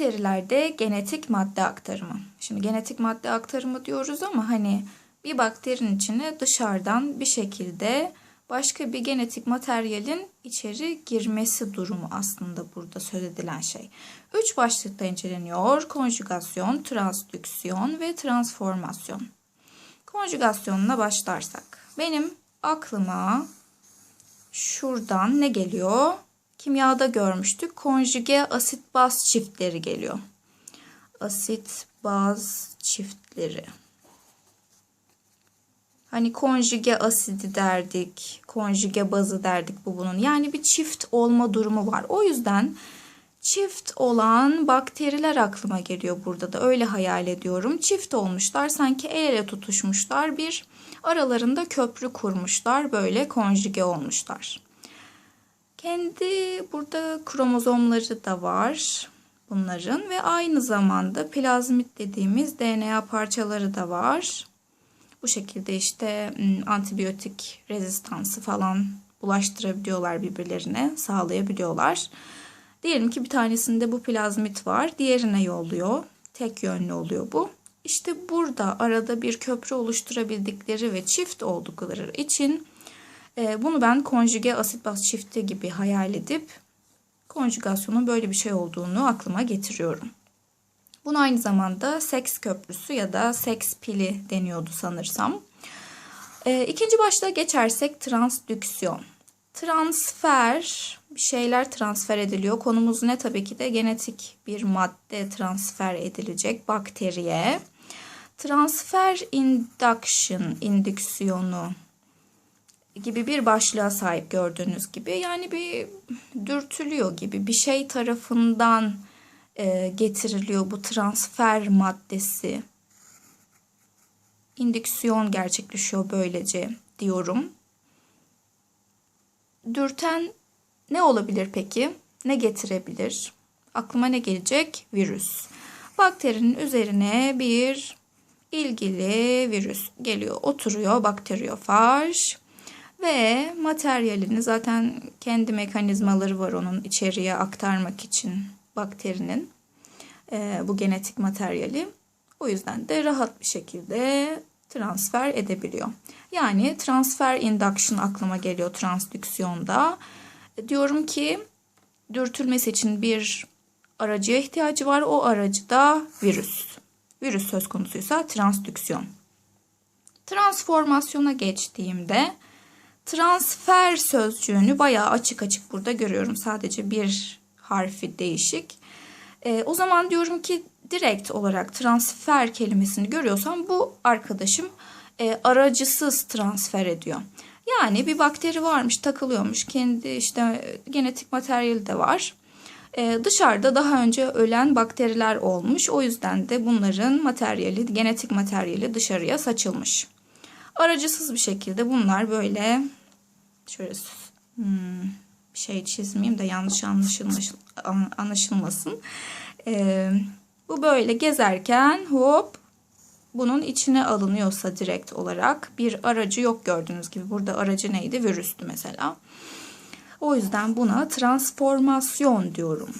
Bakterilerde genetik madde aktarımı. Şimdi genetik madde aktarımı diyoruz ama hani bir bakterinin içine dışarıdan bir şekilde başka bir genetik materyalin içeri girmesi durumu aslında burada söz edilen şey. Üç başlıkta inceleniyor. Konjugasyon, transdüksiyon ve transformasyon. Konjugasyonuna başlarsak. Benim aklıma şuradan ne geliyor? Kimyada görmüştük. Konjüge asit baz çiftleri geliyor. Asit baz çiftleri. Hani konjüge asidi derdik, konjüge bazı derdik bu bunun. Yani bir çift olma durumu var. O yüzden çift olan bakteriler aklıma geliyor burada da. Öyle hayal ediyorum. Çift olmuşlar, sanki el ele tutuşmuşlar. Bir aralarında köprü kurmuşlar. Böyle konjüge olmuşlar. Kendi burada kromozomları da var bunların ve aynı zamanda plazmit dediğimiz DNA parçaları da var. Bu şekilde işte antibiyotik rezistansı falan bulaştırabiliyorlar birbirlerine, sağlayabiliyorlar. Diyelim ki bir tanesinde bu plazmit var, diğerine yolluyor. Tek yönlü oluyor bu. İşte burada arada bir köprü oluşturabildikleri ve çift oldukları için bunu ben konjüge asit baz çifti gibi hayal edip konjugasyonun böyle bir şey olduğunu aklıma getiriyorum. Bunu aynı zamanda seks köprüsü ya da seks pili deniyordu sanırsam. E, ikinci başlığa geçersek transdüksiyon. Transfer, bir şeyler transfer ediliyor. Konumuz ne tabii ki de genetik bir madde transfer edilecek bakteriye. Transfer induction, indüksiyonu gibi bir başlığa sahip gördüğünüz gibi. Yani bir dürtülüyor gibi bir şey tarafından e, getiriliyor bu transfer maddesi. İndüksiyon gerçekleşiyor böylece diyorum. Dürten ne olabilir peki? Ne getirebilir? Aklıma ne gelecek? Virüs. Bakterinin üzerine bir ilgili virüs geliyor, oturuyor bakteriyofaj ve materyalini zaten kendi mekanizmaları var onun içeriye aktarmak için bakterinin e, bu genetik materyali. O yüzden de rahat bir şekilde transfer edebiliyor. Yani transfer induction aklıma geliyor transdüksiyonda. Diyorum ki dürtülmesi için bir aracıya ihtiyacı var. O aracı da virüs. Virüs söz konusuysa transdüksiyon. Transformasyona geçtiğimde transfer sözcüğünü bayağı açık açık burada görüyorum. Sadece bir harfi değişik. E, o zaman diyorum ki direkt olarak transfer kelimesini görüyorsam bu arkadaşım e, aracısız transfer ediyor. Yani bir bakteri varmış takılıyormuş kendi işte genetik materyali de var. Ee, dışarıda daha önce ölen bakteriler olmuş. O yüzden de bunların materyali, genetik materyali dışarıya saçılmış. Aracısız bir şekilde bunlar böyle şöyle hmm, bir şey çizmeyeyim de yanlış anlaşılmasın. Ee, bu böyle gezerken hop bunun içine alınıyorsa direkt olarak bir aracı yok gördüğünüz gibi. Burada aracı neydi? Virüstü mesela. O yüzden buna transformasyon diyorum.